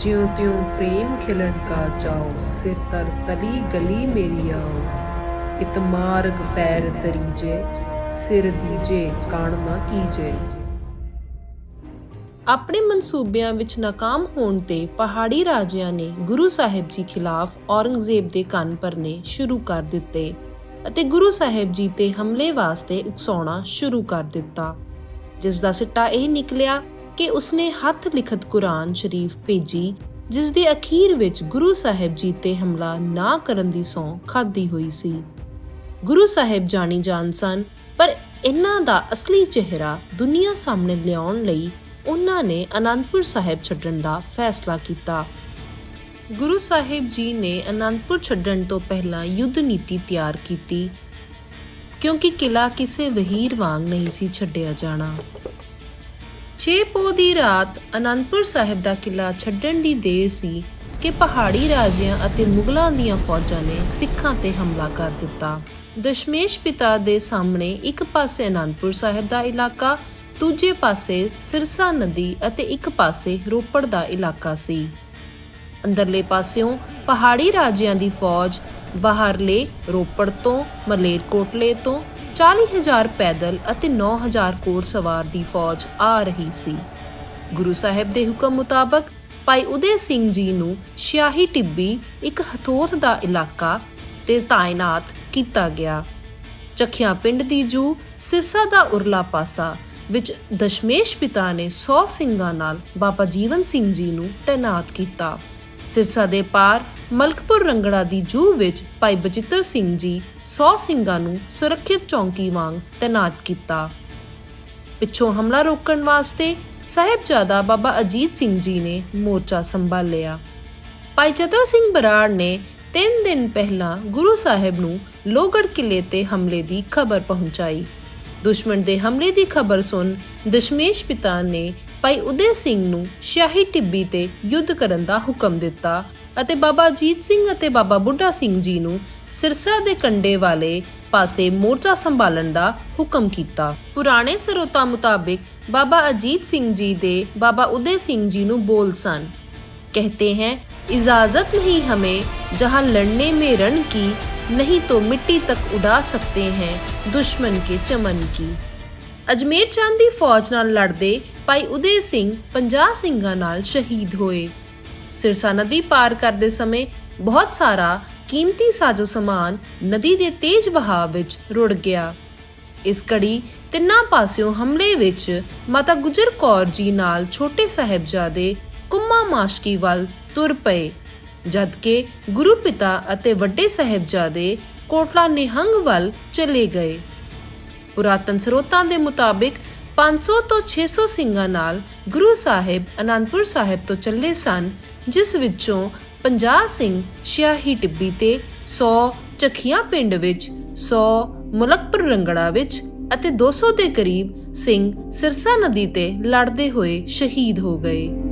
ਜਿਉ ਤਿਉ ਪ੍ਰੇਮ ਖਿਲਣ ਕਾ ਜਾਓ ਸਿਰ ਤਰ ਤਲੀ ਗਲੀ ਮੇਰੀ ਆਓ। ਇਤ ਮਾਰਗ ਪੈਰ ਤਰੀਜੇ, ਸਿਰ ਦੀਜੇ ਕਾਣ ਨਾ ਕੀਜੇ। ਆਪਣੇ ਮਨਸੂਬਿਆਂ ਵਿੱਚ ਨਾਕਾਮ ਹੋਣ ਤੇ ਪਹਾੜੀ ਰਾਜਿਆਂ ਨੇ ਗੁਰੂ ਸਾਹਿਬ ਜੀ ਖਿਲਾਫ ਔਰੰਗਜ਼ੇਬ ਦੇ ਕੰਨ ਭਰਨੇ ਸ਼ੁਰੂ ਕਰ ਦਿੱਤੇ ਅਤੇ ਗੁਰੂ ਸਾਹਿਬ ਜੀ ਤੇ ਹਮਲੇ ਵਾਸਤੇ ਉਕਸਾਉਣਾ ਸ਼ੁਰੂ ਕਰ ਦਿੱਤਾ। ਜਿਸ ਦਾ ਸਿੱਟਾ ਇਹ ਨਿਕਲਿਆ ਕਿ ਉਸਨੇ ਹੱਥ ਲਿਖਤ ਕੁਰਾਨ ਸ਼ਰੀਫ ਭੇਜੀ ਜਿਸ ਦੇ ਅਖੀਰ ਵਿੱਚ ਗੁਰੂ ਸਾਹਿਬ ਜੀ ਤੇ ਹਮਲਾ ਨਾ ਕਰਨ ਦੀ ਸੌਂ ਖਾਦੀ ਹੋਈ ਸੀ। ਗੁਰੂ ਸਾਹਿਬ ਜਾਣੀ ਜਾਣ ਸਨ, ਪਰ ਇਹਨਾਂ ਦਾ ਅਸਲੀ ਚਿਹਰਾ ਦੁਨੀਆ ਸਾਹਮਣੇ ਲਿਆਉਣ ਲਈ ਉਹਨਾਂ ਨੇ ਅਨੰਦਪੁਰ ਸਾਹਿਬ ਛੱਡਣ ਦਾ ਫੈਸਲਾ ਕੀਤਾ। ਗੁਰੂ ਸਾਹਿਬ ਜੀ ਨੇ ਅਨੰਦਪੁਰ ਛੱਡਣ ਤੋਂ ਪਹਿਲਾਂ ਯੁੱਧ ਨੀਤੀ ਤਿਆਰ ਕੀਤੀ, ਕਿਉਂਕਿ ਕਿਲਾ ਕਿਸੇ ਵਹੀਰ ਵਾਂਗ ਨਹੀਂ ਸੀ ਛੱਡਿਆ ਜਾਣਾ। 6 ਪੋ ਦੀ ਰਾਤ ਅਨੰਦਪੁਰ ਸਾਹਿਬ ਦਾ ਕਿਲਾ ਛੱਡਣ ਦੀ ਦੇਰ ਸੀ ਕਿ ਪਹਾੜੀ ਰਾਜਿਆਂ ਅਤੇ ਮੁਗਲਾਂ ਦੀਆਂ ਫੌਜਾਂ ਨੇ ਸਿੱਖਾਂ ਤੇ ਹਮਲਾ ਕਰ ਦਿੱਤਾ। ਦਸ਼ਮੇਸ਼ ਪਿਤਾ ਦੇ ਸਾਹਮਣੇ ਇੱਕ ਪਾਸੇ ਅਨੰਦਪੁਰ ਸਾਹਿਬ ਦਾ ਇਲਾਕਾ, ਦੂਜੇ ਪਾਸੇ ਸਿਰਸਾ ਨਦੀ ਅਤੇ ਇੱਕ ਪਾਸੇ ਰੋਪੜ ਦਾ ਇਲਾਕਾ ਸੀ। ਅੰਦਰਲੇ ਪਾਸਿਓਂ ਪਹਾੜੀ ਰਾਜਿਆਂ ਦੀ ਫੌਜ ਬਾਹਰਲੇ ਰੋਪੜ ਤੋਂ, ਮਲੇਰਕੋਟਲੇ ਤੋਂ 40000 ਪੈਦਲ ਅਤੇ 9000 ਘੋੜ ਸਵਾਰ ਦੀ ਫੌਜ ਆ ਰਹੀ ਸੀ। ਗੁਰੂ ਸਾਹਿਬ ਦੇ ਹੁਕਮ ਮੁਤਾਬਕ ਭਾਈ ਉਦੇ ਸਿੰਘ ਜੀ ਨੂੰ ਸ਼ਿਆਹੀ ਟਿੱਬੀ ਇੱਕ ਹਥੋਥ ਦਾ ਇਲਾਕਾ ਤੇ ਤਾਇਨਾਤ ਕੀਤਾ ਗਿਆ। ਚੱਖਿਆ ਪਿੰਡ ਦੀ ਜੂ ਸਿਰਸਾ ਦਾ ਉਰਲਾ ਪਾਸਾ ਵਿੱਚ ਦਸ਼ਮੇਸ਼ ਪਿਤਾ ਨੇ 100 ਸਿੰਘਾਂ ਨਾਲ ਬਾਬਾ ਜੀਵਨ ਸਿੰਘ ਜੀ ਨੂੰ ਤਾਇਨਾਤ ਕੀਤਾ। ਸਿਰਸਾ ਦੇ ਪਾਰ ਮਲਕਪੁਰ ਰੰਗੜਾ ਦੀ ਜੂ ਵਿੱਚ ਭਾਈ ਬਚਿੱਤਰ ਸਿੰਘ ਜੀ 100 ਸਿੰਘਾਂ ਨੂੰ ਸੁਰੱਖਿਅਤ ਚੌਂਕੀ ਵਾਂਗ ਤਾਇਨਾਤ ਕੀਤਾ। ਪਿੱਛੋਂ ਹਮਲਾ ਰੋਕਣ ਵਾਸਤੇ ਸਾਹਿਬਜ਼ਾਦਾ ਬਾਬਾ ਅਜੀਤ ਸਿੰਘ ਜੀ ਨੇ ਮੋਰਚਾ ਸੰਭਾਲਿਆ। ਭਾਈ ਚਤਰ ਸਿੰਘ ਬਰਾੜ ਨੇ 3 ਦਿਨ ਪਹਿਲਾਂ ਗੁਰੂ ਸਾਹਿਬ ਨੂੰ ਲੋਹਗੜ੍ਹ ਕਿਲੇ ਤੇ ਹਮਲੇ ਦੀ ਖਬਰ ਪਹੁੰਚਾਈ। ਦੁਸ਼ਮਣ ਦੇ ਹਮਲੇ ਦੀ ਖਬਰ ਸੁਣ ਦਸ਼ਮੇਸ਼ ਪਿਤਾ ਨੇ ਭਾਈ ਉਦੇ ਸਿੰਘ ਨੂੰ ਸ਼ਾਹੀ ਟਿੱਬੀ ਤੇ ਯੁੱਧ ਕਰਨ ਦਾ ਹੁਕਮ ਦਿੱਤਾ ਅਤੇ ਬਾਬਾ ਅਜੀਤ ਸਿੰਘ ਅਤੇ ਬਾਬਾ ਬੁੱਢਾ ਸਿੰਘ ਜੀ ਨੂੰ ਸਿਰਸਾ ਦੇ ਕੰਡੇ ਵਾਲੇ ਪਾਸੇ ਮੋਰਚਾ ਸੰਭਾਲਣ ਦਾ ਹੁਕਮ ਕੀਤਾ ਪੁਰਾਣੇ ਸਰੋਤਾਂ ਮੁਤਾਬਿਕ ਬਾਬਾ ਅਜੀਤ ਸਿੰਘ ਜੀ ਦੇ ਬਾਬਾ ਉਦੇ ਸਿੰਘ ਜੀ ਨੂੰ ਬੋਲ ਸਨ कहते हैं इजाजत नहीं हमें जहां लड़ने में रण की नहीं तो मिट्टी तक उड़ा सकते हैं दुश्मन के चमन की ਅਜਮੇਰ ਚੰਦ ਦੀ ਫੌਜ ਨਾਲ ਲੜਦੇ ਭਾਈ ਉਦੇ ਸਿੰਘ 50 ਸਿੰਘਾਂ ਨਾਲ ਸ਼ਹੀਦ ਹੋਏ। ਸਿਰਸਾ ਨਦੀ ਪਾਰ ਕਰਦੇ ਸਮੇਂ ਬਹੁਤ ਸਾਰਾ ਕੀਮਤੀ ਸਾਜੋ ਸਮਾਨ ਨਦੀ ਦੇ ਤੇਜ਼ ਵਹਾਅ ਵਿੱਚ ਰੁੜ ਗਿਆ। ਇਸ ਕੜੀ ਤਿੰਨਾਂ ਪਾਸਿਓਂ ਹਮਲੇ ਵਿੱਚ ਮਾਤਾ ਗੁਜਰ ਕੌਰ ਜੀ ਨਾਲ ਛੋਟੇ ਸਾਹਿਬਜ਼ਾਦੇ ਕੁੰਮਾ ਮਾਸ਼ਕੀ ਵੱਲ ਤੁਰ ਪਏ, ਜਦਕਿ ਗੁਰੂ ਪਿਤਾ ਅਤੇ ਵੱਡੇ ਸਾਹਿਬਜ਼ਾਦੇ ਕੋਟਲਾ ਨਿਹੰਗ ਵੱਲ ਚਲੇ ਗਏ। ਪੁਰਾਤਨ ਸਰੋਤਾਂ ਦੇ ਮੁਤਾਬਿਕ 500 ਤੋਂ 600 ਸਿੰਘਾਂ ਨਾਲ ਗੁਰੂ ਸਾਹਿਬ ਅਨੰਦਪੁਰ ਸਾਹਿਬ ਤੋਂ ਚੱਲੇ ਸਨ, ਜਿਸ ਵਿੱਚੋਂ 50 ਸਿੰਘ ਸ਼ਾਹੀ ਟਿੱਬੀ ਤੇ 100 ਚਖੀਆਂ ਪਿੰਡ ਵਿੱਚ 100 ਮੁਲਕਪੁਰ ਰੰਗੜਾ ਵਿੱਚ ਅਤੇ 200 ਦੇ ਕਰੀਬ ਸਿੰਘ ਸਿਰਸਾ ਨਦੀ ਤੇ ਲੜਦੇ ਹੋਏ ਸ਼ਹੀਦ ਹੋ ਗਏ।